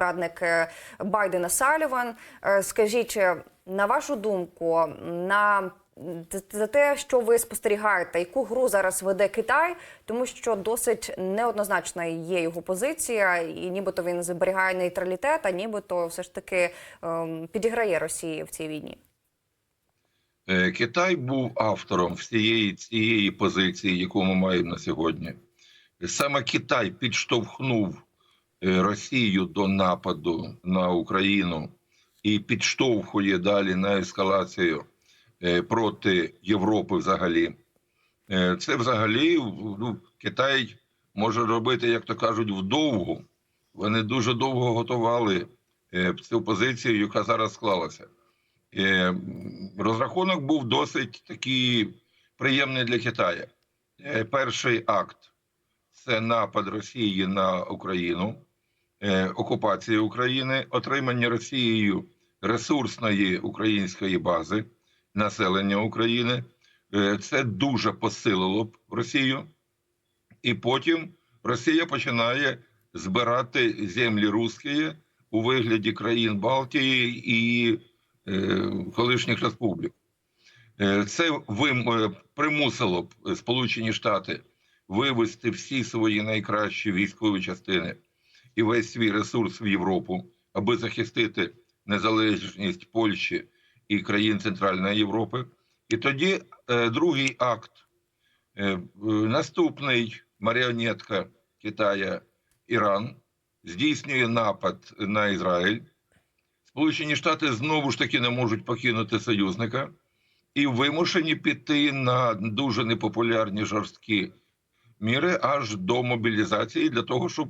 радник е, Байдена Саліван. Е, Скажіть, е, на вашу думку, на за те, що ви спостерігаєте, яку гру зараз веде Китай, тому що досить неоднозначна є його позиція, і нібито він зберігає нейтралітет, а нібито все ж таки ем, підіграє Росії в цій війні. Китай був автором всієї цієї позиції, яку ми маємо на сьогодні. Саме Китай підштовхнув Росію до нападу на Україну і підштовхує далі на ескалацію е, проти Європи взагалі. Е, Це взагалі ну, Китай може робити, як то кажуть, вдовгу. Вони дуже довго готували е, цю позицію, яка зараз склалася. Е, Розрахунок був досить такий приємний для Китаю. Е, Перший акт це напад Росії на Україну, е, окупація України, отримання Росією ресурсної української бази, населення України. Е, Це дуже посилило б Росію. І потім Росія починає збирати землі русські у вигляді країн Балтії і е, колишніх республік. Е, Це вим, примусило б Сполучені Штати вивести всі свої найкращі військові частини і весь свій ресурс в Європу, аби захистити незалежність Польщі і країн Центральної Європи. І тоді е, другий акт, е, е, наступний маріонетка Китая Іран здійснює напад на Ізраїль. Сполучені Штати знову ж таки не можуть покинути союзника і вимушені піти на дуже непопулярні жорсткі міри аж до мобілізації для того, щоб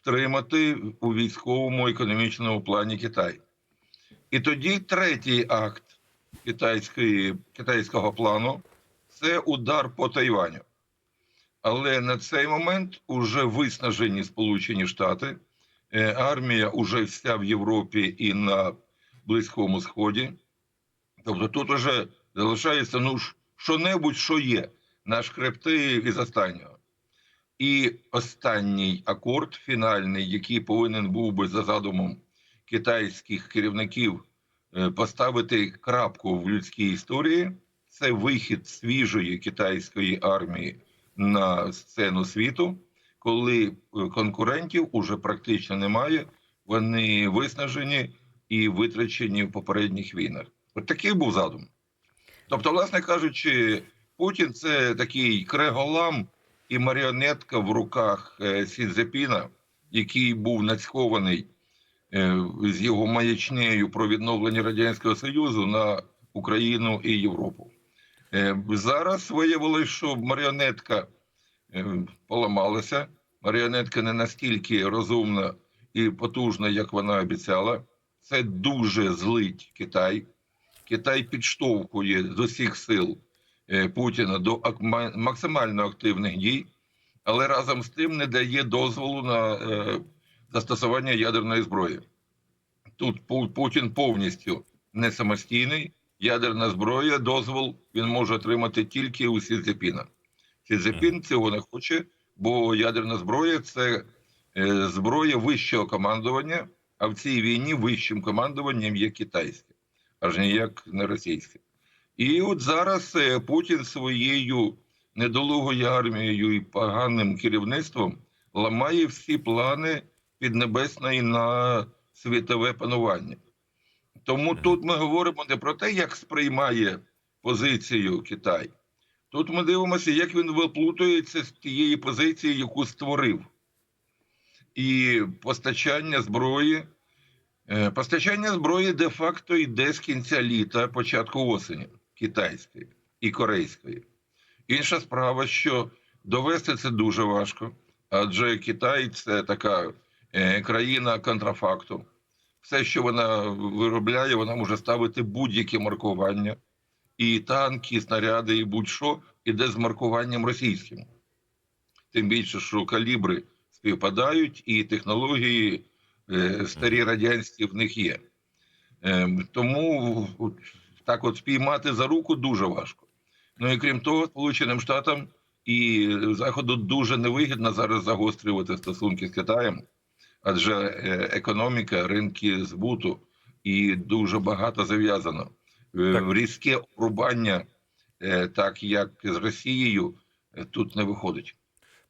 втримати у військовому економічному плані Китай. І тоді третій акт китайської, китайського плану це удар по Тайваню. Але на цей момент уже виснажені Сполучені Штати, Е, армія уже вся в Європі і на Близькому Сході. Тобто тут уже залишається ну, що-небудь, що є, наш хребти із останнього. І останній акорд, фінальний, який повинен був би за задумом китайських керівників е, поставити крапку в людській історії, це вихід свіжої китайської армії на сцену світу, коли е, конкурентів уже практично немає, вони виснажені і витрачені в попередніх війнах. От такий був задум. Тобто, власне кажучи, Путін це такий креголам і маріонетка в руках е, Сі Цзепіна, який був нацькований е, з його маячнею про відновлення Радянського Союзу на Україну і Європу. Е, Зараз виявилось, що маріонетка поламалася. Маріонетка не настільки розумна і потужна, як вона обіцяла. Це дуже злить Китай. Китай підштовхує з усіх сил Путіна до максимально активних дій, але разом з тим не дає дозволу на е, застосування ядерної зброї. Тут Путін повністю не самостійний. Ядерна зброя, дозвол він може отримати тільки у Сізепіна. Сізепін цього не хоче, бо ядерна зброя це е, зброя вищого командування, а в цій війні вищим командуванням є китайське, аж ніяк не російське. І от зараз е, Путін своєю недолугою армією і поганим керівництвом ламає всі плани Піднебесної на світове панування. Тому тут ми говоримо не про те, як сприймає позицію Китай. Тут ми дивимося, як він виплутується з тієї позиції, яку створив. І постачання зброї. е, Постачання зброї де-факто йде з кінця літа, початку осені китайської і корейської. Інша справа, що довести це дуже важко, адже Китай це така е, країна контрафакту. Все, що вона виробляє, вона може ставити будь-які маркування. І танки, і снаряди, і будь-що іде з маркуванням російським. Тим більше, що калібри співпадають, і технології е, старі радянські в них є. Е, тому так от спіймати за руку дуже важко. Ну і крім того, Сполученим Штатам і Заходу дуже невигідно зараз загострювати стосунки з Китаєм, адже е, економіка, ринки збуту і дуже багато зав'язано. Е. Різке обрубання, е, так як з Росією, тут не виходить.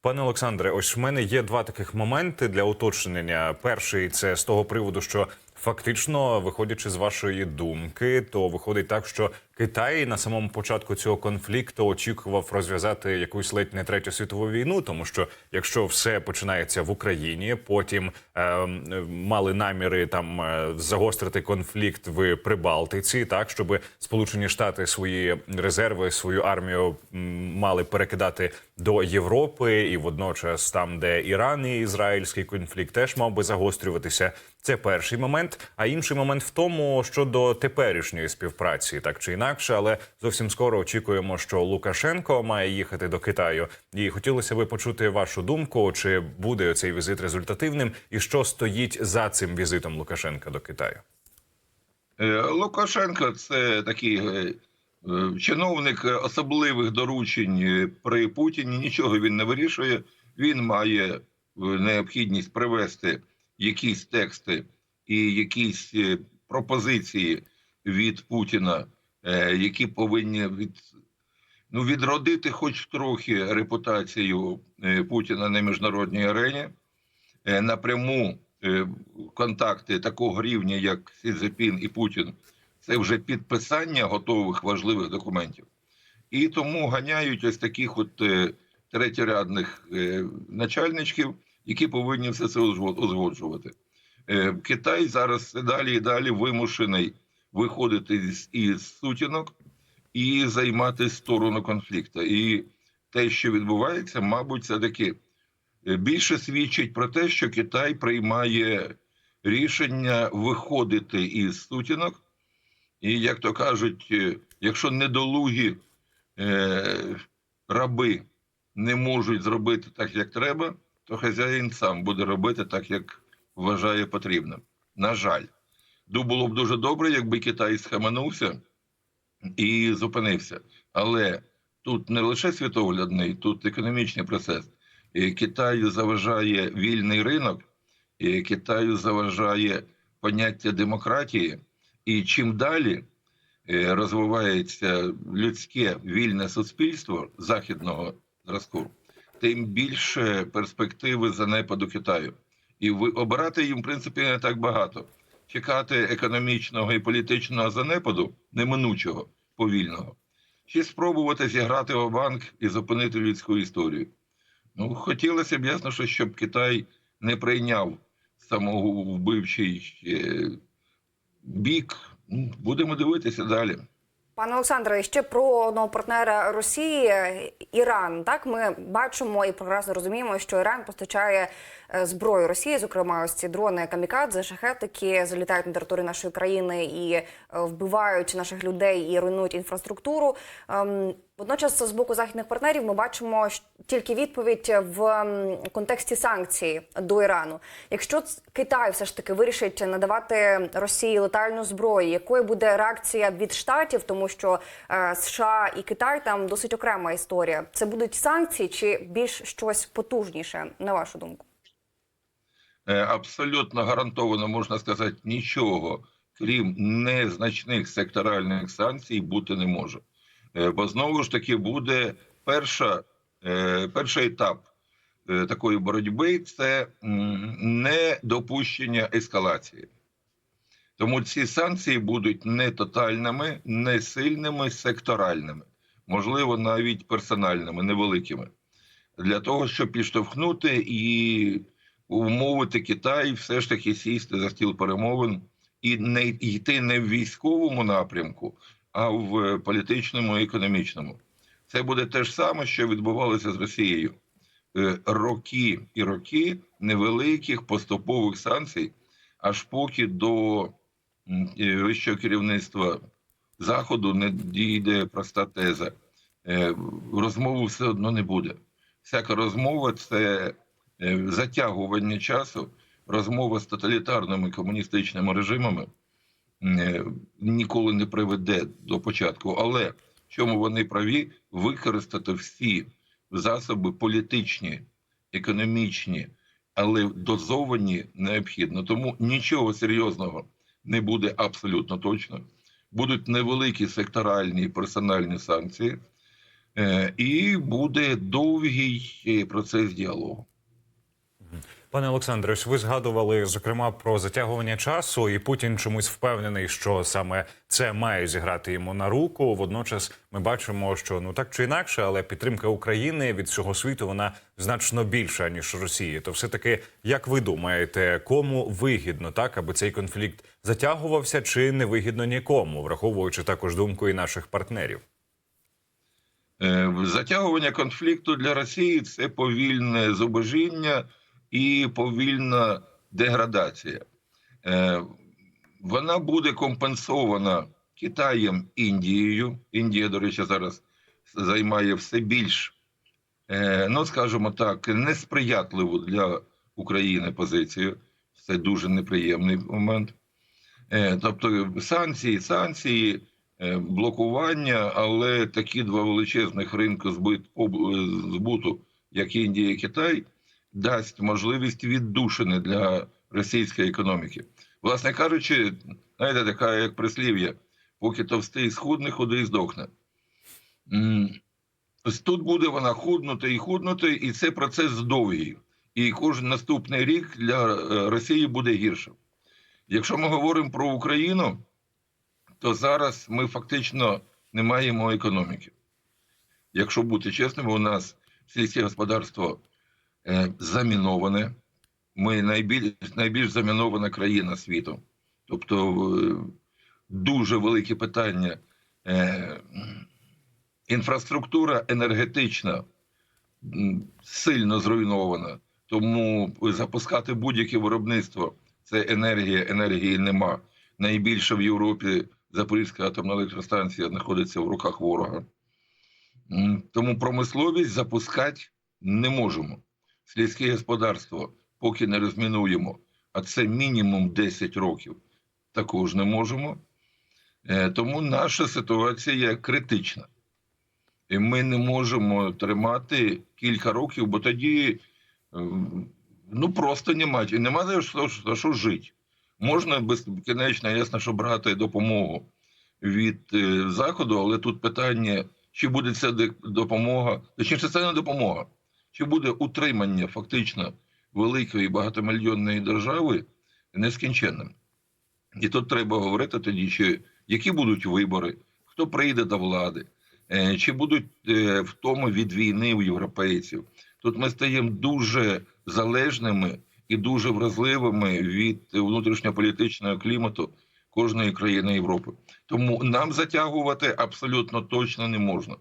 Пане Олександре, ось в мене є два таких моменти для уточнення. Перший це з того приводу, що фактично, виходячи з вашої думки, то виходить так, що Китай на самому початку цього конфлікту очікував розв'язати якусь ледь не третю світову війну, тому що якщо все починається в Україні, потім е, мали наміри там е, загострити конфлікт в Прибалтиці, так щоб Сполучені Штати свої резерви, свою армію мали перекидати до Європи, і водночас там, де Іран і ізраїльський конфлікт, теж мав би загострюватися. Це перший момент. А інший момент в тому, щодо теперішньої співпраці, так чи інакше, але зовсім скоро очікуємо, що Лукашенко має їхати до Китаю. І хотілося би почути вашу думку, чи буде цей візит результативним, і що стоїть за цим візитом Лукашенка до Китаю. Е, Лукашенко це такий е, е, чиновник особливих доручень при Путіні. Нічого він не вирішує. Він має необхідність привести якісь тексти і якісь пропозиції від Путіна, які повинні від, ну, відродити хоч трохи репутацію е, Путіна на міжнародній арені. Е, Напряму е, контакти такого рівня, як Сі Цзепін і Путін, це вже підписання готових важливих документів. І тому ганяють ось таких от е, третєрядних е, начальничків, які повинні все це узгоджувати. Е, Китай зараз далі і далі вимушений виходити із сутінок і займати сторону конфлікту. І те, що відбувається, мабуть, це таки е, більше свідчить про те, що Китай приймає рішення виходити із сутінок, і, як то кажуть, е, якщо недолугі е, раби не можуть зробити так, як треба, то хазяїн сам буде робити так, як вважає потрібним. На жаль, було б дуже добре, якби Китай схаменувся і зупинився. Але тут не лише світоглядний, тут економічний процес. Китаю заважає вільний ринок, Китаю заважає поняття демократії. І чим далі е, розвивається людське вільне суспільство західного зразку, тим більше перспективи занепаду Китаю. І ви обирати їм, в принципі, не так багато. Чекати економічного і політичного занепаду неминучого, повільного, чи спробувати зіграти в банк і зупинити людську історію. Ну, хотілося б ясно, що щоб Китай не прийняв самовбивчий е, бік. Ну, Будемо дивитися далі. Пане Олександре, ще про одного партнера Росії Іран. Так ми бачимо і прекрасно розуміємо, що Іран постачає зброю Росії, зокрема ось ці дрони камікадзе, шахетики залітають на територію нашої країни і е, вбивають наших людей і руйнують інфраструктуру. Ем, Водночас, з боку західних партнерів, ми бачимо тільки відповідь в контексті санкцій до Ірану. Якщо Китай все ж таки вирішить надавати Росії летальну зброю, якою буде реакція від штатів, тому що е, США і Китай там досить окрема історія. Це будуть санкції чи більш щось потужніше, на вашу думку? Е, Абсолютно гарантовано можна сказати, нічого, крім незначних секторальних санкцій, бути не може. Е, Бо знову ж таки буде перша, е, перший етап такої боротьби це недопущення ескалації. Тому ці санкції будуть не тотальними, не сильними, секторальними, можливо, навіть персональними, невеликими, для того, щоб підштовхнути і умовити Китай все ж таки сісти за стіл перемовин і не йти не в військовому напрямку, а в політичному і економічному. Це буде те ж саме, що відбувалося з Росією. Е, Роки і роки невеликих поступових санкцій, аж поки до е, вищого керівництва Заходу не дійде проста теза. Е, Розмови все одно не буде. Всяка розмова це затягування часу, розмова з тоталітарними комуністичними режимами е, ніколи не приведе до початку. Але в чому вони праві, використати всі засоби політичні, економічні, але дозовані необхідно. Тому нічого серйозного не буде абсолютно точно. Будуть невеликі секторальні персональні санкції, е, і буде довгий е, процес діалогу. Пане Олександре, ви згадували зокрема про затягування часу, і Путін чомусь впевнений, що саме це має зіграти йому на руку. Водночас ми бачимо, що ну так чи інакше, але підтримка України від всього світу вона значно більша ніж Росії. То все таки, як ви думаєте, кому вигідно так, аби цей конфлікт затягувався, чи не вигідно нікому, враховуючи також думку і наших партнерів? Е, Затягування конфлікту для Росії це повільне зубожіння і повільна деградація. Е, Вона буде компенсована Китаєм, Індією. Індія, до речі, зараз займає все більш, е, ну скажімо так, несприятливу для України позицію. Це дуже неприємний момент. Е, Тобто санкції, санкції, блокування, але такі два величезних е, збуту, як Індія і Китай, дасть можливість віддушини для російської економіки. Власне кажучи, знаєте, така як прислів'я, поки товстий схудне, худий здохне. Тут буде вона худнути і худнути, і це процес довгий. І кожен наступний рік для е, Росії буде гіршим. Якщо ми говоримо про Україну, то зараз ми фактично не маємо економіки. Якщо бути чесними, у нас сільське господарство заміноване. Ми найбільш, найбільш замінована країна світу. Тобто е, дуже великі питання. Е, інфраструктура енергетична сильно зруйнована. Тому запускати будь-яке виробництво це енергія, енергії нема. Найбільше в Європі Запорізька атомна електростанція знаходиться в руках ворога. Тому промисловість запускати не можемо. Сільське господарство поки не розмінуємо, а це мінімум 10 років, також не можемо. Е, Тому наша ситуація критична. І ми не можемо тримати кілька років, бо тоді е, ну просто нема, нема за що, за що жити. Можна безкінечно, ясно, що брати допомогу від е, заходу, але тут питання, чи буде ця допомога, точніше, це не допомога, чи буде утримання фактично великої багатомільйонної держави нескінченним. І тут треба говорити тоді, чи які будуть вибори, хто прийде до влади, е, чи будуть е, втоми від війни у європейців. Тут ми стаємо дуже залежними і дуже вразливими від внутрішньополітичного клімату кожної країни Європи. Тому нам затягувати абсолютно точно не можна.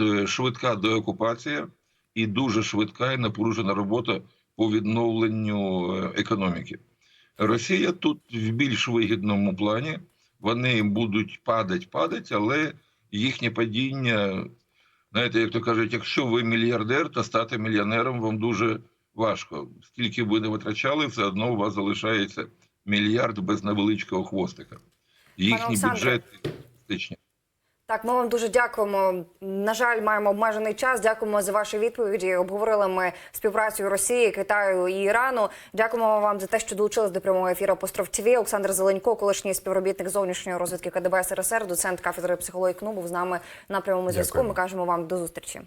Е, Швидка деокупація і дуже швидка і напружена робота по відновленню е, економіки. Росія тут в більш вигідному плані. Вони будуть падати, падати, але їхнє падіння, знаєте, як то кажуть, якщо ви мільярдер, то стати мільйонером вам дуже важко. Скільки ви не витрачали, все одно у вас залишається мільярд без невеличкого хвостика. Їхні бюджети стичні. Так, ми вам дуже дякуємо. На жаль, маємо обмежений час. Дякуємо за ваші відповіді. Обговорили ми співпрацю Росії, Китаю і Ірану. Дякуємо вам за те, що долучились до прямого ефіру Постров ТВ. Олександр Зеленько, колишній співробітник зовнішньої розвідки КДБ СРСР, доцент кафедри психології КНУ, був з нами на прямому зв'язку. Ми кажемо вам до зустрічі.